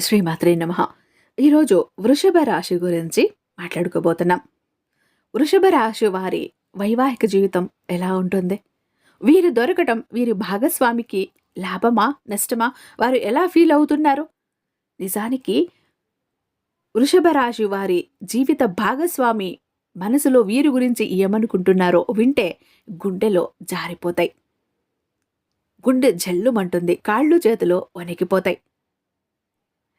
శ్రీమాత్రే నమ. ఈరోజు వృషభ రాశి గురించి మాట్లాడుకోబోతున్నాం. వృషభ రాశి వారి వైవాహిక జీవితం ఎలా ఉంటుంది? వీరు దొరకటం వీరి భాగస్వామికి లాభమా నష్టమా? వారు ఎలా ఫీల్ అవుతున్నారు? నిజానికి వృషభ రాశి వారి జీవిత భాగస్వామి మనసులో వీరి గురించి ఏమనుకుంటున్నారో వింటే గుండెలో జారిపోతాయి. గుండె జల్లుమంటుంది కాళ్ళు చేతులు వణికిపోతాయి.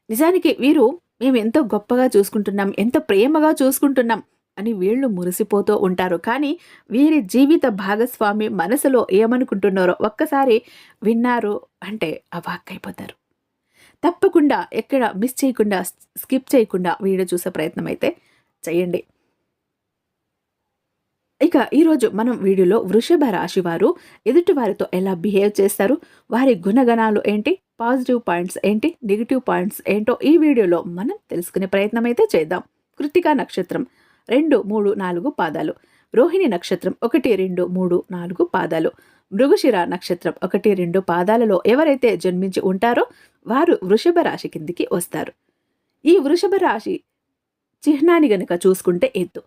నిజానికి వీరు మేము ఎంతో గొప్పగా చూసుకుంటున్నాం ఎంతో ప్రేమగా చూసుకుంటున్నాం అని వీళ్ళు మురిసిపోతూ ఉంటారు. కానీ వీరి జీవిత భాగస్వామి మనసులో ఏమనుకుంటున్నారో ఒక్కసారి విన్నారు అంటే అవాక్కైపోతారు తప్పకుండా ఎక్కడ మిస్ చేయకుండా స్కిప్ చేయకుండా వీడియో చూసే ప్రయత్నం అయితే చేయండి. ఇక ఈరోజు మనం వీడియోలో వృషభ రాశి వారు ఎదుటి వారితో ఎలా బిహేవ్ చేస్తారు వారి గుణగణాలు ఏంటి పాజిటివ్ పాయింట్స్ ఏంటి నెగిటివ్ పాయింట్స్ ఏంటో ఈ వీడియోలో మనం తెలుసుకునే ప్రయత్నం అయితే చేద్దాం. కృతికా నక్షత్రం రెండు మూడు నాలుగు పాదాలు. రోహిణి నక్షత్రం ఒకటి రెండు మూడు నాలుగు పాదాలు. మృగశిర నక్షత్రం ఒకటి రెండు పాదాలలో ఎవరైతే జన్మించి ఉంటారో వారు వృషభ రాశి కిందికి వస్తారు. ఈ వృషభ రాశి చిహ్నాన్ని గనుక చూసుకుంటే ఎద్దు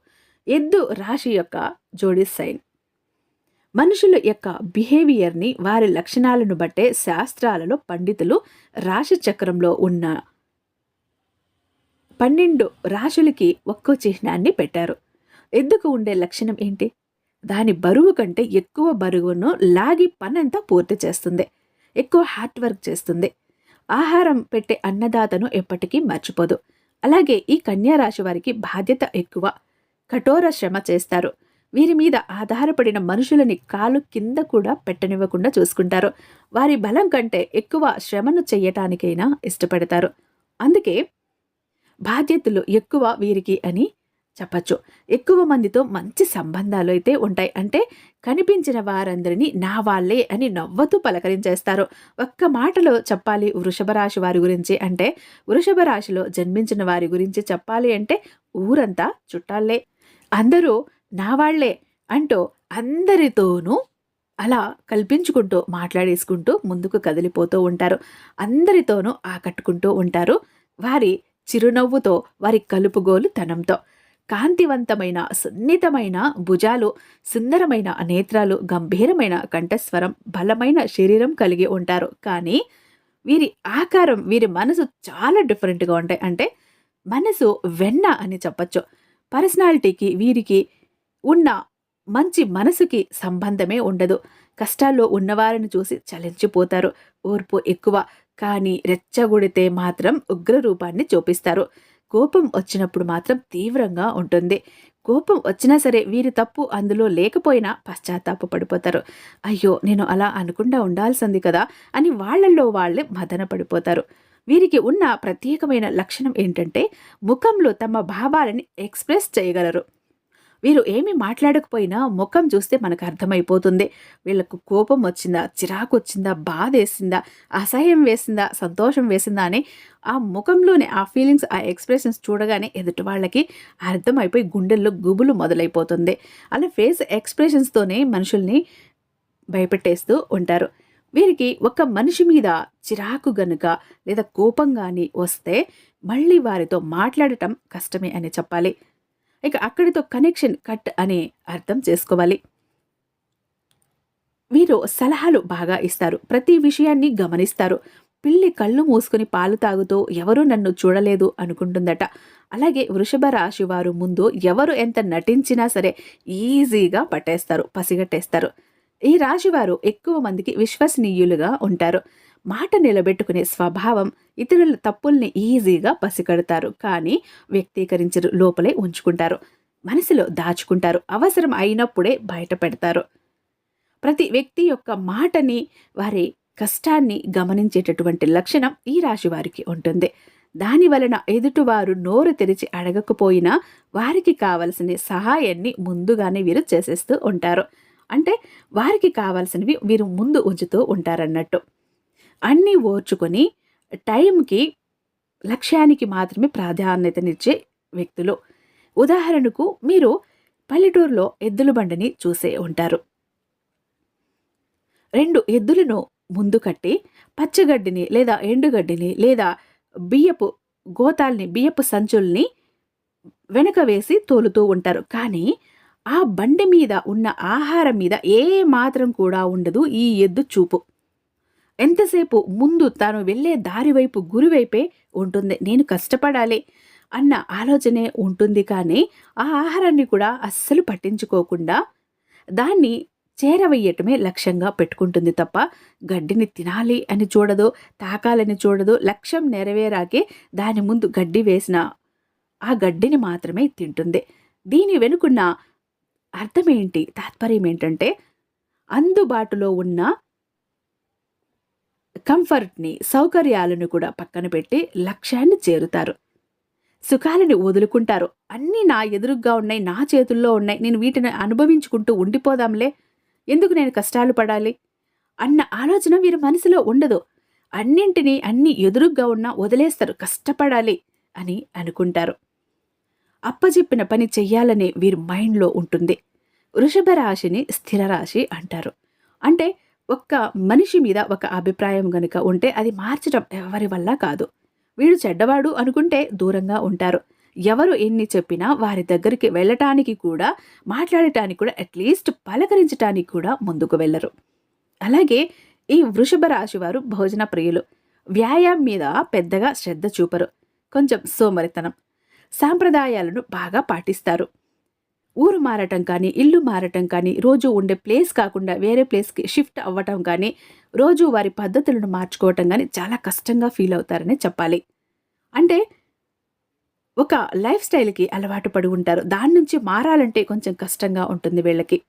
ఎద్దు రాశి యొక్క జోడి సైన్. మనుషుల యొక్క బిహేవియర్ని వారి లక్షణాలను బట్టే శాస్త్రాలలో పండితులు రాశి చక్రంలో ఉన్న పన్నెండు రాశులకి ఒక్కో చిహ్నాన్ని పెట్టారు. ఎద్దుకు ఉండే లక్షణం ఏంటి? దాని బరువు కంటే ఎక్కువ బరువును లాగి పనంతా పూర్తి చేస్తుంది. ఎక్కువ హార్డ్ వర్క్ చేస్తుంది. ఆహారం పెట్టే అన్నదాతను ఎప్పటికీ మర్చిపోదు. అలాగే ఈ కన్యా రాశి వారికి బాధ్యత ఎక్కువ. కఠోర శ్రమ చేస్తారు. వీరి మీద ఆధారపడిన మనుషులని కాలు కింద కూడా పెట్టనివ్వకుండా చూసుకుంటారు. వారి బలం కంటే ఎక్కువ శ్రమను చెయ్యటానికైనా ఇష్టపడతారు. అందుకే బాధ్యతలు ఎక్కువ వీరికి అని చెప్పచ్చు. ఎక్కువ మందితో మంచి సంబంధాలు అయితే ఉంటాయి. అంటే కనిపించిన వారందరినీ నా వాళ్ళే అని నవ్వుతూ పలకరించేస్తారు. ఒక్క మాటలో చెప్పాలి వృషభ రాశి వారి గురించి అంటే వృషభ రాశిలో జన్మించిన వారి గురించి చెప్పాలి అంటే ఊరంతా చుట్టాలే. అందరూ నా వాళ్ళే అంటూ అందరితోనూ అలా కల్పించుకుంటూ మాట్లాడేసుకుంటూ ముందుకు కదిలిపోతూ ఉంటారు. అందరితోనూ ఆకట్టుకుంటూ ఉంటారు వారి చిరునవ్వుతో వారి కలుపుగోలు తనంతో కాంతివంతమైన సున్నితమైన భుజాలు సుందరమైన నేత్రాలు గంభీరమైన కంఠస్వరం బలమైన శరీరం కలిగి ఉంటారు. కానీ వీరి ఆకారం వీరి మనసు చాలా డిఫరెంట్గా ఉంటాయి. అంటే మనసు వెన్న అని చెప్పచ్చు. పర్సనాలిటీకి వీరికి ఉన్న మంచి మనసుకి సంబంధమే ఉండదు. కష్టాల్లో ఉన్నవారిని చూసి చలించిపోతారు. ఓర్పు ఎక్కువ. కానీ రెచ్చగొడితే మాత్రం ఉగ్ర రూపాన్ని చూపిస్తారు. కోపం వచ్చినప్పుడు మాత్రం తీవ్రంగా ఉంటుంది. కోపం వచ్చినా సరే వీరి తప్పు అందులో లేకపోయినా పశ్చాత్తాప పడిపోతారు. అయ్యో నేను అలా అనుకుండా ఉండాల్సింది కదా అని వాళ్ళల్లో వాళ్ళే మదన పడిపోతారు. వీరికి ఉన్న ప్రత్యేకమైన లక్షణం ఏంటంటే ముఖంలో తమ భావాలని ఎక్స్ప్రెస్ చేయగలరు. వీరు ఏమి మాట్లాడకపోయినా ముఖం చూస్తే మనకు అర్థమైపోతుంది. వీళ్ళకు కోపం వచ్చిందా చిరాకు వచ్చిందా బాధ వేసిందా అసహ్యం వేసిందా సంతోషం వేసిందా అని ఆ ముఖంలోనే ఆ ఫీలింగ్స్ ఆ ఎక్స్ప్రెషన్స్ చూడగానే ఎదుటి వాళ్ళకి అర్థమైపోయి గుండెల్లో గుబులు మొదలైపోతుంది. అలా ఫేస్ ఎక్స్ప్రెషన్స్తోనే మనుషుల్ని భయపెట్టేస్తూ ఉంటారు. వీరికి ఒక మనిషి మీద చిరాకు గనుక లేదా కోపం కానీ వస్తే మళ్ళీ వారితో మాట్లాడటం కష్టమే అని చెప్పాలి. ఇక అక్కడితో కనెక్షన్ కట్ అని అర్థం చేసుకోవాలి. వీరు సలహాలు బాగా ఇస్తారు. ప్రతి విషయాన్ని గమనిస్తారు. పిల్లి కళ్ళు మూసుకుని పాలు తాగుతూ ఎవరూ నన్ను చూడలేదు అనుకుంటుందట. అలాగే వృషభ రాశి వారు ముందు ఎవరు ఎంత నటించినా సరే ఈజీగా పట్టేస్తారు పసిగట్టేస్తారు. ఈ రాశివారు ఎక్కువ మందికి విశ్వసనీయులుగా ఉంటారు. మాట నిలబెట్టుకునే స్వభావం ఇతరుల తప్పుల్ని ఈజీగా పసిగడతారు. కానీ వ్యక్తీకరించరు లోపలే ఉంచుకుంటారు. మనసులో దాచుకుంటారు అవసరం అయినప్పుడే బయట పెడతారు. ప్రతి వ్యక్తి యొక్క మాటని వారి కష్టాన్ని గమనించేటటువంటి లక్షణం ఈ రాశి వారికి ఉంటుంది. దాని వలన ఎదుటివారు నోరు తెరిచి అడగకపోయినా వారికి కావలసిన సహాయాన్ని ముందుగానే వీరు చేసేస్తూ ఉంటారు. అంటే వారికి కావాల్సినవి వీరు ముందు ఉంచుతూ ఉంటారన్నట్టు. అన్నీ ఓర్చుకొని టైంకి లక్ష్యానికి మాత్రమే ప్రాధాన్యతనిచ్చే వ్యక్తులు. ఉదాహరణకు మీరు పల్లెటూరులో ఎద్దుల బండిని చూసే ఉంటారు. రెండు ఎద్దులను ముందు కట్టి పచ్చగడ్డిని లేదా ఎండుగడ్డిని లేదా బియ్యపు గోతాల్ని బియ్యపు సంచుల్ని వెనక వేసి తోలుతూ ఉంటారు. కానీ ఆ బండి మీద ఉన్న ఆహారం మీద ఏ మాత్రం కూడా ఉండదు ఈ ఎద్దు చూపు. ఎంతసేపు ముందు తాను వెళ్ళే దారి వైపు గురివైపే ఉంటుంది. నేను కష్టపడాలి అన్న ఆలోచనే ఉంటుంది కానీ ఆ ఆహారాన్ని కూడా అస్సలు పట్టించుకోకుండా దాన్ని చేరవేయటమే లక్ష్యంగా పెట్టుకుంటుంది తప్ప గడ్డిని తినాలి అని చూడదు తాకాలని చూడదు లక్ష్యం నెరవేరాకే దాని ముందు గడ్డి వేసిన ఆ గడ్డిని మాత్రమే తింటుంది. దీని వెనుకున్న అర్థమేంటి? తాత్పర్యం ఏంటంటే అందుబాటులో ఉన్న కంఫర్ట్ని సౌకర్యాలను కూడా పక్కన పెట్టి లక్ష్యాన్ని చేరుతారు. సుఖాలని వదులుకుంటారు. అన్నీ నా ఎదురుగ్గా ఉన్నాయి నా చేతుల్లో ఉన్నాయి. నేను వీటిని అనుభవించుకుంటూ ఉండిపోదాంలే. ఎందుకు నేను కష్టాలు పడాలి? అన్న ఆలోచన వీరి మనసులో ఉండదు. అన్నింటినీ అన్ని ఎదురుగ్గా ఉన్నా వదిలేస్తారు. కష్టపడాలి అని అనుకుంటారు. అప్పజెప్పిన పని చెయ్యాలని వీరి మైండ్లో ఉంటుంది. వృషభ రాశిని స్థిర రాశి అంటారు. అంటే ఒక్క మనిషి మీద ఒక అభిప్రాయం గనుక ఉంటే అది మార్చడం ఎవరి వల్ల కాదు. వీడు చెడ్డవాడు అనుకుంటే దూరంగా ఉంటారు. ఎవరు ఎన్ని చెప్పినా వారి దగ్గరికి వెళ్ళటానికి కూడా మాట్లాడటానికి కూడా అట్లీస్ట్ పలకరించటానికి కూడా ముందుకు వెళ్ళరు. అలాగే ఈ వృషభ రాశి వారు భోజన ప్రియులు. వ్యాయామం మీద పెద్దగా శ్రద్ధ చూపరు. కొంచెం సోమరితనం. సాంప్రదాయాలను బాగా పాటిస్తారు. ఊరు మారటం కానీ ఇల్లు మారటం కానీ రోజు ఉండే ప్లేస్ కాకుండా వేరే ప్లేస్కి షిఫ్ట్ అవ్వటం కానీ రోజు వారి పద్ధతులను మార్చుకోవటం కానీ చాలా కష్టంగా ఫీల్ అవుతారని చెప్పాలి. అంటే ఒక లైఫ్ స్టైల్కి అలవాటు పడి ఉంటారు. దాని నుంచి మారాలంటే కొంచెం కష్టంగా ఉంటుంది వీళ్ళకి.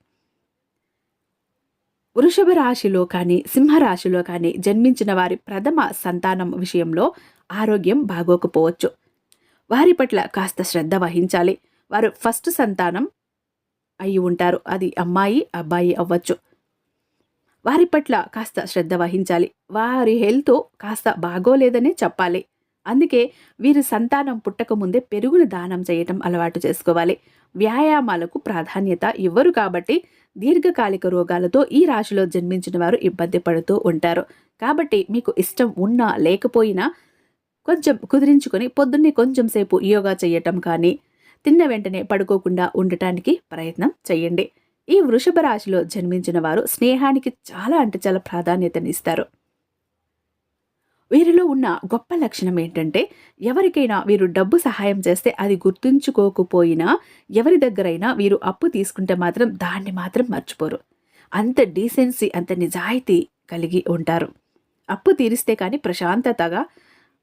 వృషభ రాశిలో కానీ సింహరాశిలో కానీ జన్మించిన వారి ప్రథమ సంతానం విషయంలో ఆరోగ్యం బాగోకపోవచ్చు. వారి పట్ల కాస్త శ్రద్ధ వహించాలి. వారు ఫస్ట్ సంతానం అయి ఉంటారు. అది అమ్మాయి అబ్బాయి అవ్వచ్చు. వారి పట్ల కాస్త శ్రద్ధ వహించాలి. వారి హెల్త్ కాస్త బాగోలేదనే చెప్పాలి. అందుకే వీరి సంతానం పుట్టకముందే పెరుగును దానం చేయటం అలవాటు చేసుకోవాలి. వ్యాయామాలకు ప్రాధాన్యత ఇవ్వరు కాబట్టి దీర్ఘకాలిక రోగాలతో ఈ రాశిలో జన్మించిన వారు ఇబ్బంది పడుతూ ఉంటారు. కాబట్టి మీకు ఇష్టం ఉన్నా లేకపోయినా కొంచెం కుదిరించుకొని పొద్దున్నే కొంచెం సేపు యోగా చేయటం కానీ తిన్న వెంటనే పడుకోకుండా ఉండటానికి ప్రయత్నం చేయండి ఈ వృషభ రాశిలో జన్మించిన వారు స్నేహానికి చాలా అంటే చాలా ప్రాధాన్యతనిస్తారు వీరిలో ఉన్న గొప్ప లక్షణం ఏంటంటే ఎవరికైనా వీరు డబ్బు సహాయం చేస్తే అది గుర్తుంచుకోకపోయినా ఎవరి దగ్గరైనా వీరు అప్పు తీసుకుంటే మాత్రం దాన్ని మాత్రం మర్చిపోరు. అంత డీసెన్సీ అంత నిజాయితీ కలిగి ఉంటారు. అప్పు తీరిస్తే కానీ ప్రశాంతతగా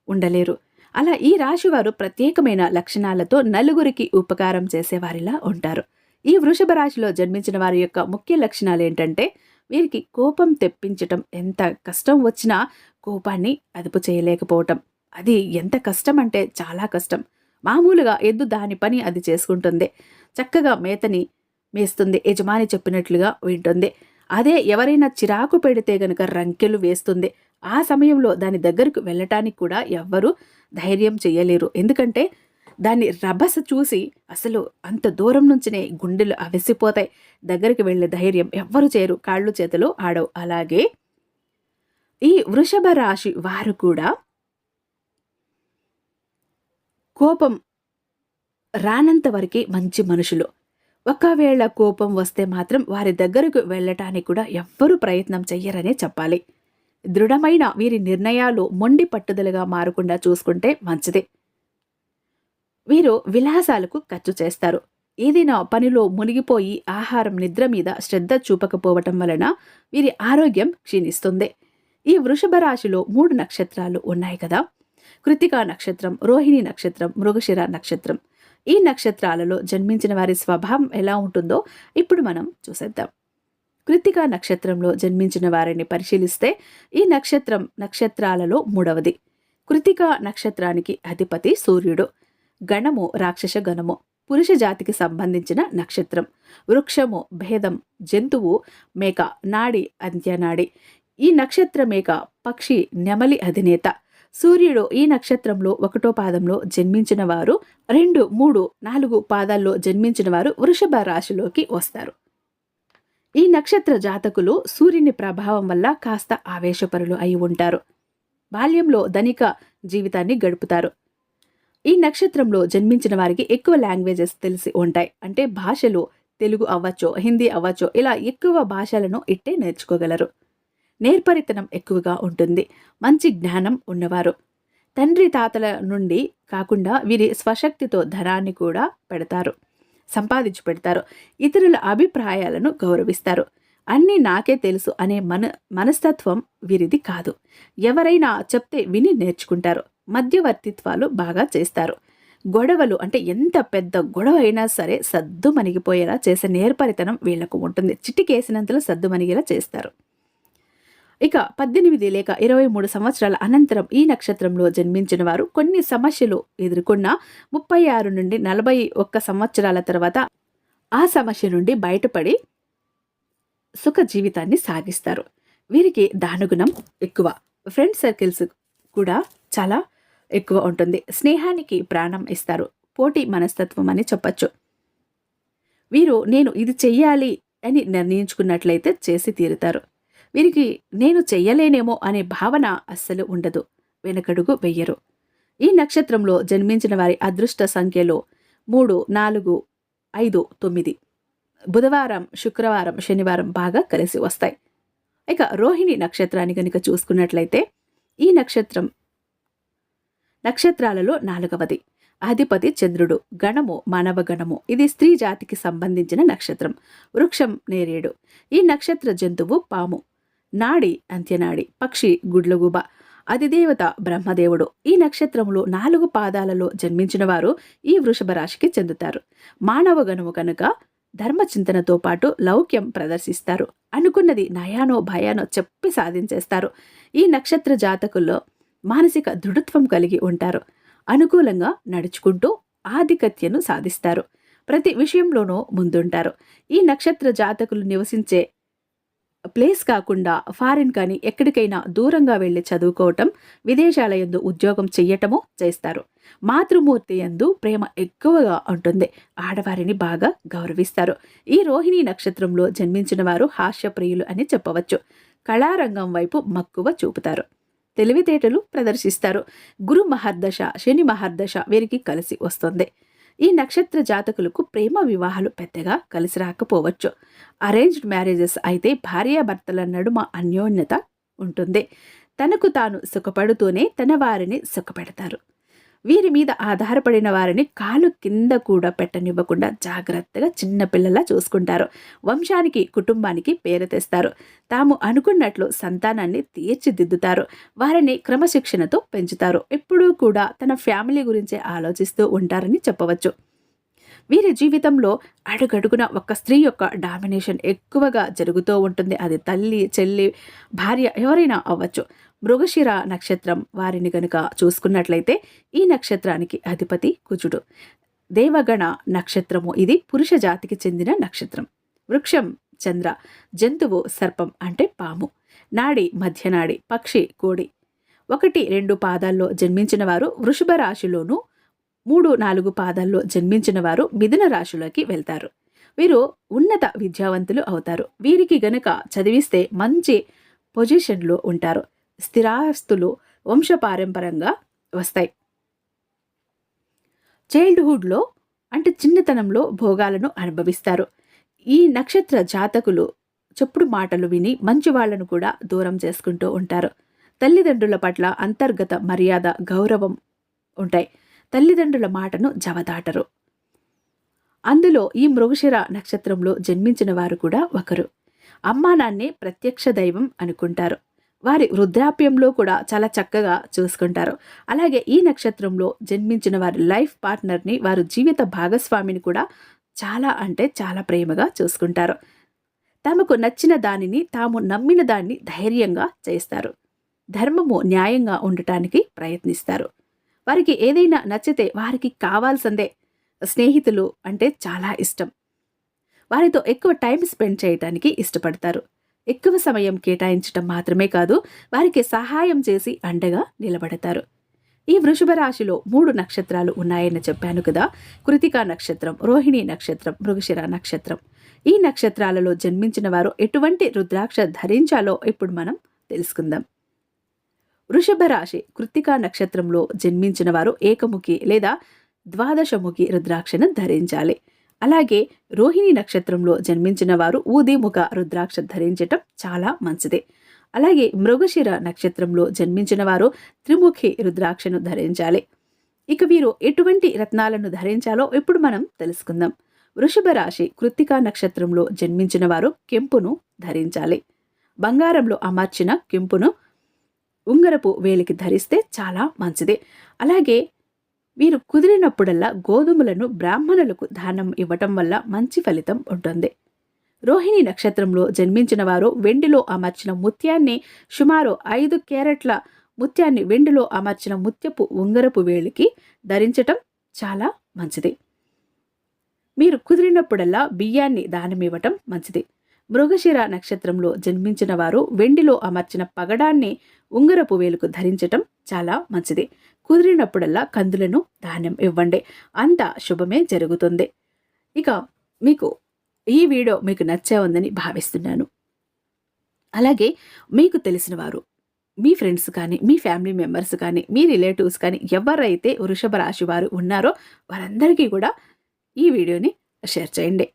ఉండలేరు. అలా ఈ రాశివారు ప్రత్యేకమైన లక్షణాలతో నలుగురికి ఉపకారం చేసేవారిలా ఉంటారు. ఈ వృషభ రాశిలో జన్మించిన వారి యొక్క ముఖ్య లక్షణాలు ఏంటంటే వీరికి కోపం తెప్పించటం ఎంత కష్టం వచ్చినా కోపాన్ని అదుపు చేయలేకపోవటం. అది ఎంత కష్టం అంటే చాలా కష్టం. మామూలుగా ఎద్దు దాని పని అది చేసుకుంటుంది. చక్కగా మేతని మేస్తుంది యజమాని చెప్పినట్లుగా వింటుంది. అదే ఎవరైనా చిరాకు పెడితే గనక రంకెలు వేస్తుంది. ఆ సమయంలో దాని దగ్గరకు వెళ్ళటానికి కూడా ఎవ్వరూ ధైర్యం చేయలేరు. ఎందుకంటే దాన్ని రభస చూసి అసలు అంత దూరం నుంచినే గుండెలు అవిసిపోతాయి దగ్గరికి వెళ్ళే ధైర్యం ఎవ్వరు చేయరు. కాళ్ళు చేతులు ఆడవు. అలాగే ఈ వృషభ రాశి వారు కూడా కోపం రానంత వరకే మంచి మనుషులు. ఒకవేళ కోపం వస్తే మాత్రం వారి దగ్గరకు వెళ్ళటానికి కూడా ఎవ్వరూ ప్రయత్నం చెయ్యరనే చెప్పాలి. దృఢమైన వీరి నిర్ణయాలు మొండి పట్టుదలగా మారకుండా చూసుకుంటే మంచిదే. వీరు విలాసాలకు ఖర్చు చేస్తారు. ఏదైనా పనిలో మునిగిపోయి ఆహారం నిద్ర మీద శ్రద్ధ చూపకపోవటం వలన వీరి ఆరోగ్యం క్షీణిస్తుంది. ఈ వృషభ రాశిలో మూడు నక్షత్రాలు ఉన్నాయి కదా. కృతికా నక్షత్రం రోహిణి నక్షత్రం మృగశిర నక్షత్రం. ఈ నక్షత్రాలలో జన్మించిన వారి స్వభావం ఎలా ఉంటుందో ఇప్పుడు మనం చూసేద్దాం. కృతికా నక్షత్రంలో జన్మించిన వారిని పరిశీలిస్తే ఈ నక్షత్రం నక్షత్రాలలో మూడవది. కృతికా నక్షత్రానికి అధిపతి సూర్యుడు. గణము రాక్షస గణము. పురుష జాతికి సంబంధించిన నక్షత్రం. వృక్షము భేదం జంతువు మేక నాడి అంత్యనాడి. ఈ నక్షత్ర మేక పక్షి నెమలి అధినేత. సూర్యుడు ఈ నక్షత్రంలో ఒకటో పాదంలో జన్మించిన వారు రెండు మూడు నాలుగు పాదాల్లో జన్మించిన వారు వృషభ రాశిలోకి వస్తారు. ఈ నక్షత్ర జాతకులు సూర్యుని ప్రభావం వల్ల కాస్త ఆవేశపరులు అయి ఉంటారు. బాల్యంలో ధనిక జీవితాన్ని గడుపుతారు. ఈ నక్షత్రంలో జన్మించిన వారికి ఎక్కువ లాంగ్వేజెస్ తెలిసి ఉంటాయి. అంటే భాషలు తెలుగు అవ్వచ్చో హిందీ అవ్వచ్చో ఇలా ఎక్కువ భాషలను ఇట్టే నేర్చుకోగలరు. నేర్పరితనం ఎక్కువగా ఉంటుంది. మంచి జ్ఞానం ఉన్నవారు. తండ్రి తాతల నుండి కాకుండా వీరి స్వశక్తితో ధనాన్ని కూడా పెడతారు. సంపాదించి పెడతారు ఇతరుల అభిప్రాయాలను గౌరవిస్తారు. అన్నీ నాకే తెలుసు అనే మన మనస్తత్వం వీరిది కాదు. ఎవరైనా చెప్తే విని నేర్చుకుంటారు. మధ్యవర్తిత్వాలు బాగా చేస్తారు. గొడవలు అంటే ఎంత పెద్ద గొడవ అయినా సరే సద్దు మనిగిపోయేలా చేసే నేర్పరితనం వీళ్ళకు ఉంటుంది. చిటికేసినంతలో సద్దు మనిగేలా చేస్తారు. ఇక పద్దెనిమిది లేక ఇరవై మూడు సంవత్సరాల అనంతరం ఈ నక్షత్రంలో జన్మించిన వారు కొన్ని సమస్యలు ఎదుర్కొన్న ముప్పై ఆరు నుండి నలభై ఒక్క సంవత్సరాల తర్వాత ఆ సమస్య నుండి బయటపడి సుఖ జీవితాన్ని సాగిస్తారు. వీరికి దానుగుణం ఎక్కువ. ఫ్రెండ్ సర్కిల్స్ కూడా చాలా ఎక్కువ ఉంటుంది. స్నేహానికి ప్రాణం ఇస్తారు. పోటీ మనస్తత్వం అని చెప్పచ్చు. వీరు నేను ఇది చెయ్యాలి అని నిర్ణయించుకున్నట్లయితే చేసి తీరుతారు. వీరికి నేను చెయ్యలేనేమో అనే భావన అస్సలు ఉండదు. వెనకడుగు వెయ్యరు ఈ నక్షత్రంలో జన్మించిన వారి అదృష్ట సంఖ్యలో మూడు నాలుగు ఐదు తొమ్మిది. బుధవారం శుక్రవారం శనివారం బాగా కలిసి వస్తాయి. ఇక రోహిణి నక్షత్రాన్ని కనుక చూసుకున్నట్లయితే ఈ నక్షత్రం నక్షత్రాలలో నాలుగవది. అధిపతి చంద్రుడు. గణము మానవ గణము. ఇది స్త్రీ జాతికి సంబంధించిన నక్షత్రం. వృక్షం నేరేడు. ఈ నక్షత్ర జంతువు పాము. నాడి అంత్యనాడి పక్షి గుడ్లగూబ. అధిదేవత బ్రహ్మదేవుడు. ఈ నక్షత్రములో నాలుగు పాదాలలో జన్మించిన వారు ఈ వృషభ రాశికి చెందుతారు. మానవ గణము కనుక ధర్మచింతనతో పాటు లౌక్యం ప్రదర్శిస్తారు. అనుకున్నది నయానో భయానో చెప్పి సాధించేస్తారు. ఈ నక్షత్ర జాతకుల్లో మానసిక దృఢత్వం కలిగి ఉంటారు. అనుకూలంగా నడుచుకుంటూ ఆధిపత్యను సాధిస్తారు. ప్రతి విషయంలోనూ ముందుంటారు. ఈ నక్షత్ర జాతకులు నివసించే ప్లేస్ కాకుండా ఫారిన్ కానీ ఎక్కడికైనా దూరంగా వెళ్ళి చదువుకోవటం విదేశాల ఎందు ఉద్యోగం చెయ్యటము చేస్తారు. మాతృమూర్తి ఎందు ప్రేమ ఎక్కువగా ఉంటుంది. ఆడవారిని బాగా గౌరవిస్తారు. ఈ రోహిణి నక్షత్రంలో జన్మించిన వారు హాస్యప్రియులు అని చెప్పవచ్చు. కళారంగం వైపు మక్కువ చూపుతారు. తెలివితేటలు ప్రదర్శిస్తారు. గురు మహర్దశ శని మహర్దశ వీరికి కలిసి వస్తుంది. ఈ నక్షత్ర జాతకులకు ప్రేమ వివాహాలు పెద్దగా కలిసి రాకపోవచ్చు. అరేంజ్డ్ మ్యారేజెస్ అయితే భార్యాభర్తల నడుమ అన్యోన్యత ఉంటుంది. తనకు తాను సుఖపడుతూనే తన వారిని సుఖపెడతారు. వీరి మీద ఆధారపడిన వారిని కాలు కింద కూడా పెట్టనివ్వకుండా జాగ్రత్తగా చిన్నపిల్లలా చూసుకుంటారు. వంశానికి కుటుంబానికి పేరు తెస్తారు. తాము అనుకున్నట్లు సంతానాన్ని తీర్చిదిద్దుతారు. వారిని క్రమశిక్షణతో పెంచుతారు. ఎప్పుడూ కూడా తన ఫ్యామిలీ గురించే ఆలోచిస్తూ ఉంటారని చెప్పవచ్చు. వీరి జీవితంలో అడుగడుగున ఒక స్త్రీ యొక్క డామినేషన్ ఎక్కువగా జరుగుతూ ఉంటుంది. అది తల్లి చెల్లి భార్య ఎవరైనా అవ్వచ్చు. మృగశిర నక్షత్రం వారిని గనుక చూసుకున్నట్లయితే ఈ నక్షత్రానికి అధిపతి కుజుడు. దేవగణ నక్షత్రము ఇది పురుష జాతికి చెందిన నక్షత్రం. వృక్షం చంద్ర జంతువు సర్పం అంటే పాము. నాడి మధ్యనాడి పక్షి కోడి. ఒకటి రెండు పాదాల్లో జన్మించిన వారు వృషభ రాశిలోనూ మూడు నాలుగు పాదాల్లో జన్మించిన వారు మిథున రాశిలోకి వెళ్తారు. వీరు ఉన్నత విద్యావంతులు అవుతారు. వీరికి గనుక చదివిస్తే మంచి పొజిషన్లో ఉంటారు. స్థిరాస్తులు వంశపారంపరంగా వస్తాయి. చైల్డ్హుడ్లో అంటే చిన్నతనంలో భోగాలను అనుభవిస్తారు. ఈ నక్షత్ర జాతకులు చెప్పుడు మాటలు విని మంచి వాళ్ళను కూడా దూరం చేసుకుంటూ ఉంటారు. తల్లిదండ్రుల పట్ల అంతర్గత మర్యాద గౌరవం ఉంటాయి. తల్లిదండ్రుల మాటను జవదాటరు. అందులో ఈ మృగశిర నక్షత్రంలో జన్మించిన వారు కూడా ఒకరు. అమ్మానాన్నే ప్రత్యక్ష దైవం అనుకుంటారు. వారి వృద్ధాప్యంలో కూడా చాలా చక్కగా చూసుకుంటారు. అలాగే ఈ నక్షత్రంలో జన్మించిన వారి లైఫ్ పార్ట్నర్ని వారు జీవిత భాగస్వామిని కూడా చాలా అంటే చాలా ప్రేమగా చూసుకుంటారు. తమకు నచ్చిన దానిని తాము నమ్మిన దాన్ని ధైర్యంగా చేస్తారు. ధర్మము న్యాయంగా ఉండటానికి ప్రయత్నిస్తారు. వారికి ఏదైనా నచ్చితే వారికి కావాల్సిందే స్నేహితులు అంటే చాలా ఇష్టం. వారితో ఎక్కువ టైం స్పెండ్ చేయటానికి ఇష్టపడతారు. ఎక్కువ సమయం కేటాయించటం మాత్రమే కాదు వారికి సహాయం చేసి అండగా నిలబడతారు. ఈ వృషభ రాశిలో మూడు నక్షత్రాలు ఉన్నాయని చెప్పాను కదా. కృతికా నక్షత్రం రోహిణి నక్షత్రం మృగశిర నక్షత్రం. ఈ నక్షత్రాలలో జన్మించిన వారు ఎటువంటి రుద్రాక్ష ధరించాలో ఇప్పుడు మనం తెలుసుకుందాం. వృషభ రాశి కృత్తికా నక్షత్రంలో జన్మించిన వారు ఏకముఖి లేదా ద్వాదశముఖి రుద్రాక్షను ధరించాలి. అలాగే రోహిణి నక్షత్రంలో జన్మించిన వారు ఊదిముఖ రుద్రాక్ష ధరించటం చాలా మంచిది. అలాగే మృగశిర నక్షత్రంలో జన్మించిన వారు త్రిముఖి రుద్రాక్షను ధరించాలి. ఇక వీరు ఎటువంటి రత్నాలను ధరించాలో ఇప్పుడు మనం తెలుసుకుందాం. వృషభ రాశి కృత్తికా నక్షత్రంలో జన్మించిన వారు కెంపును ధరించాలి. బంగారంలో అమర్చిన కెంపును ఉంగరపు వేలికి ధరిస్తే చాలా మంచిది. అలాగే వీరు కుదిరినప్పుడల్లా గోధుమలను బ్రాహ్మణులకు దానం ఇవ్వటం వల్ల మంచి ఫలితం ఉంటుంది. రోహిణి నక్షత్రంలో జన్మించిన వారు వెండిలో అమర్చిన ముత్యాన్ని సుమారు ఐదు క్యారెట్ల ముత్యాన్ని వెండిలో అమర్చిన ముత్యపు ఉంగరపు వేలికి ధరించటం చాలా మంచిది. మీరు కుదిరినప్పుడల్లా బియ్యాన్ని దానమివ్వటం మంచిది. మృగశిర నక్షత్రంలో జన్మించిన వారు వెండిలో అమర్చిన పగడాన్ని ఉంగరపు వేలుకు ధరించటం చాలా మంచిది. కుదిరినప్పుడల్లా కందులను ధాన్యం ఇవ్వండి. అంత శుభమే జరుగుతుంది. ఇక మీకు ఈ వీడియో మీకు నచ్చే ఉందని భావిస్తున్నాను. అలాగే మీకు తెలిసిన వారు మీ ఫ్రెండ్స్ కానీ మీ ఫ్యామిలీ మెంబర్స్ కానీ మీ రిలేటివ్స్ కానీ ఎవరైతే వృషభ రాశి వారు ఉన్నారో వారందరికీ కూడా ఈ వీడియోని షేర్ చేయండి.